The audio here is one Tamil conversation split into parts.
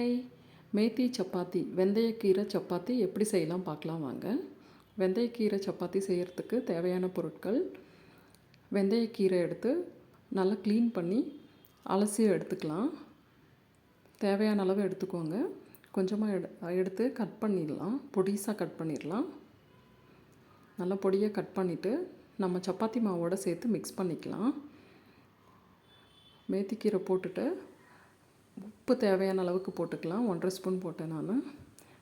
ஹாய் மேத்தி சப்பாத்தி வெந்தயக்கீரை சப்பாத்தி எப்படி செய்யலாம் பார்க்கலாம் வாங்க. வெந்தயக்கீரை சப்பாத்தி செய்கிறதுக்கு தேவையான பொருட்கள் வெந்தயக்கீரை எடுத்து நல்லா க்ளீன் பண்ணி அலசி எடுத்துக்கலாம். தேவையான அளவு எடுத்துக்கோங்க. கொஞ்சமாக எடு எடுத்து கட் பண்ணிடலாம். பொடிசாக கட் பண்ணிடலாம். நல்லா பொடியை கட் பண்ணிவிட்டு நம்ம சப்பாத்தி மாவோட சேர்த்து மிக்ஸ் பண்ணிக்கலாம். மேத்திக்கீரை போட்டுட்டு உப்பு தேவையான அளவுக்கு போட்டுக்கலாம். ஒன்றரை ஸ்பூன் போட்டேன் நான்.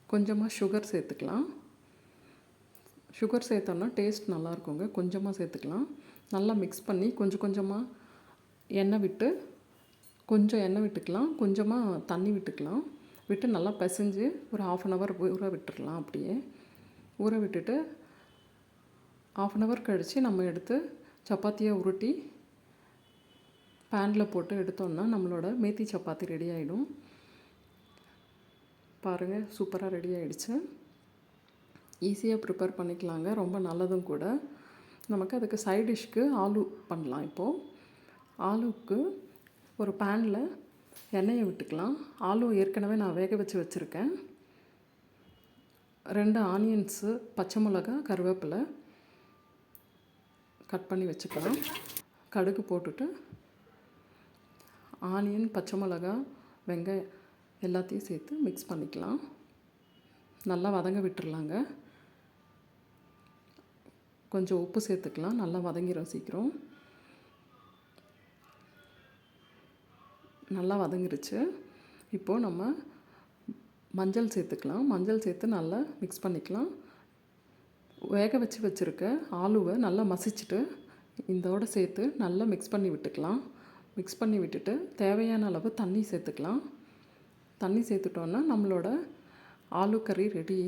கொஞ்சமாக சுகர் சேர்த்துக்கலாம். சுகர் சேர்த்தோன்னா டேஸ்ட் நல்லாயிருக்குங்க. கொஞ்சமாக சேர்த்துக்கலாம். நல்லா மிக்ஸ் பண்ணி கொஞ்சம் கொஞ்சமாக எண்ணெய் விட்டு கொஞ்சம் எண்ணெய் விட்டுக்கலாம். கொஞ்சமாக தண்ணி விட்டுக்கலாம். விட்டு நல்லா பிசைஞ்சு ஒரு ஆஃப் அன் ஹவர் ஊற விட்டுடலாம் அப்படியே. ஊற விட்டுட்டு ஆஃப் அன் ஹவர் கழித்து நம்ம எடுத்து சப்பாத்தியை உருட்டி பேனில் போட்டு எடுத்தோன்னா நம்மளோட மேத்தி சப்பாத்தி ரெடி ஆகிடும் பாருங்கள் சூப்பராக ரெடி ஆகிடுச்சு ஈஸியாக ப்ரிப்பேர் பண்ணிக்கலாங்க. ரொம்ப நல்லதும் கூட. நமக்கு அதுக்கு சைட் டிஷ்க்கு ஆலு பண்ணலாம் இப்போது ஆலுக்கு ஒரு பேனில் எண்ணெயை விட்டுக்கலாம். ஆலு ஏற்கனவே நான் வேக வச்சு வச்சுருக்கேன். ரெண்டு ஆனியன்ஸு பச்சை மிளகா கருவேப்பிலை கட் பண்ணி வச்சுக்கலாம். கடுகு போட்டுட்டு ஆனியன் பச்சை மிளகா வெங்காயம் எல்லாத்தையும் சேர்த்து மிக்ஸ் பண்ணிக்கலாம். நல்லா வதங்க விட்டுர்லாங்க கொஞ்சம் உப்பு சேர்த்துக்கலாம். நல்லா வதங்கிடும் சீக்கிரம். நல்லா வதங்கிருச்சு. இப்போது நம்ம மஞ்சள் சேர்த்துக்கலாம். மஞ்சள் சேர்த்து நல்லா மிக்ஸ் பண்ணிக்கலாம். வேக வச்சு வச்சுருக்க ஆலுவை நல்லா மசிச்சுட்டு இதோடு சேர்த்து நல்லா மிக்ஸ் பண்ணி விட்டுக்கலாம். மிக்ஸ் பண்ணி விட்டுட்டு தேவையான அளவு தண்ணி சேர்த்துக்கலாம். தண்ணி சேர்த்துட்டோன்னா நம்மளோட ஆலு கறி ரெடி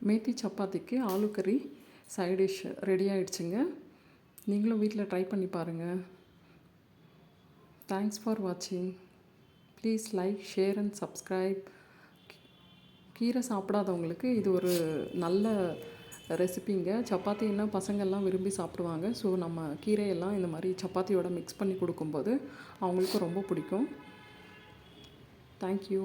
மேத்தி சப்பாத்திக்கு ஆலு கறி சைட் டிஷ் ரெடி ஆகிடுச்சிங்க நீங்களும் வீட்டில் ட்ரை பண்ணி பாருங்கள் தேங்க்ஸ் ஃபார் வாட்சிங் please like share and subscribe கீரை சாப்பிடாதவங்களுக்கு இது ஒரு நல்ல ரெசிபிங்க. சப்பாத்தின்னா பசங்கள்லாம் விரும்பி சாப்பிடுவாங்க. ஸோ நம்ம கீரையெல்லாம் இந்த மாதிரி சப்பாத்தியோட மிக்ஸ் பண்ணி கொடுக்கும்போது அவங்களுக்கும் ரொம்ப பிடிக்கும். தேங்க்யூ